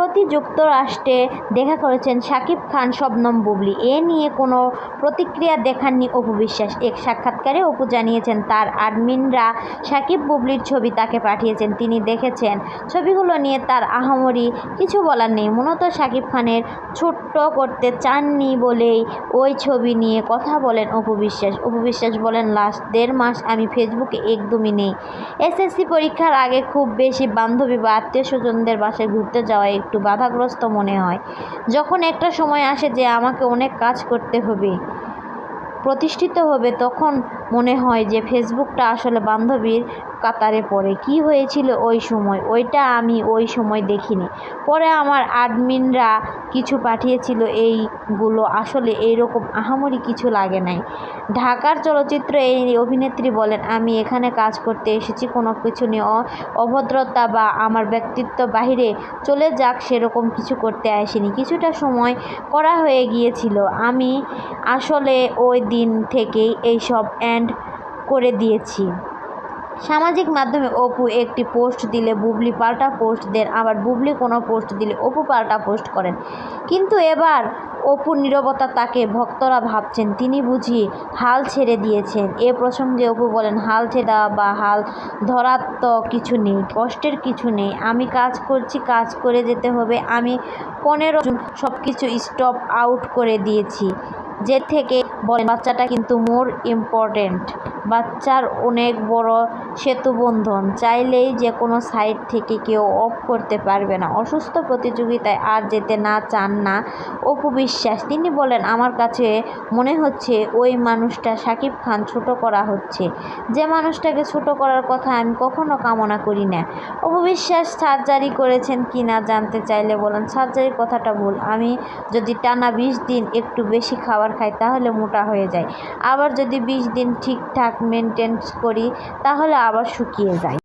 সম্প্রতি যুক্তরাষ্ট্রে দেখা করেছেন শাকিব খান, শবনম বুবলি। এ নিয়ে কোনো প্রতিক্রিয়া দেখাননি অপু বিশ্বাস। এক সাক্ষাৎকারে অপু জানিয়েছেন, তার অ্যাডমিনরা শাকিব বুবলির ছবি তাকে পাঠিয়েছেন। তিনি দেখেছেন, ছবিগুলো নিয়ে তার আহামরি কিছু বলার নেই। মূলত শাকিব খানের ছোট্ট করতে চাননি বলেই ওই ছবি নিয়ে কথা বলেন অপু বিশ্বাস। অপু বিশ্বাস বলেন, লাস্ট দেড় মাস আমি ফেসবুকে একদমই নেই। এসএসসি পরীক্ষার আগে খুব বেশি বান্ধবী বা আত্মীয় স্বজনদের বাসায় ঘুরতে যাওয়া একটু বাধাগ্রস্ত মনে হয়। যখন একটা সময় আসে যে আমাকে অনেক কাজ করতে হবে, প্রতিষ্ঠিত হবে, তখন মনে হয় যে ফেসবুকটা আসলে বান্ধবীর কাতারে পড়ে। কি হয়েছিল ওই সময়? ওইটা আমি ওই সময় দেখিনি। পরে আমার অ্যাডমিনরা কিছু পাঠিয়েছিল, এইগুলো আসলে এইরকম আহামরি কিছু লাগে নাই। ঢাকার চলচ্চিত্র এই অভিনেত্রী বলেন, আমি এখানে কাজ করতে এসেছি, কোনো কিছু নিয়ে অভদ্রতা বা আমার ব্যক্তিত্ব বাহিরে চলে যাক, সেরকম কিছু করতে আসিনি। কিছুটা সময় করা হয়ে গিয়েছিল। আমি আসলে ওই দিন থেকেই এইসব এন্ড করে দিয়েছি। সামাজিক মাধ্যমে অপু একটি পোস্ট দিলে বুবলি পাল্টা পোস্ট দেন, আবার বুবলি কোনো পোস্ট দিলে অপু পাল্টা পোস্ট করেন। কিন্তু এবার অপুর নীরবতা তাকে ভক্তরা ভাবছেন, তিনি বুঝি হাল ছেড়ে দিয়েছেন। এ প্রসঙ্গে অপু বলেন, হাল ছেড়ে দেওয়া বা হাল ধরার তো কিছু নেই, কষ্টের কিছু নেই। আমি কাজ করছি, কাজ করে যেতে হবে। আমি পনেরো সব কিছু স্টপ আউট করে দিয়েছি। যে থেকে বলেন, বাচ্চাটা কিন্তু মোর ইম্পর্টেন্ট। বাচ্চার অনেক বড় সেতুবন্ধন চাইলেই যে কোনো সাইট থেকে কেউ অফ করতে পারবে না। অসুস্থ প্রতিযোগিতায় আর যেতে না চান না, অপু বিশ্বাস। তিনি বলেন, আমার কাছে মনে হচ্ছে ওই মানুষটা সাকিব খান ছোট করা হচ্ছে। যে মানুষটাকে ছোট করার কথা আমি কখনো কামনা করি না। অপু বিশ্বাস, সার্জারি করেছেন কি না জানতে চাইলে বলেন, সার্জারির কথাটা ভুল। আমি যদি টানা বিশ দিন একটু বেশি খাবার খাই, তাহলে মোটা হয়ে যায়। আবার যদি বিশ দিন ঠিকঠাক মেনটেন করি, তাহলে আবার শুকিয়ে যায়।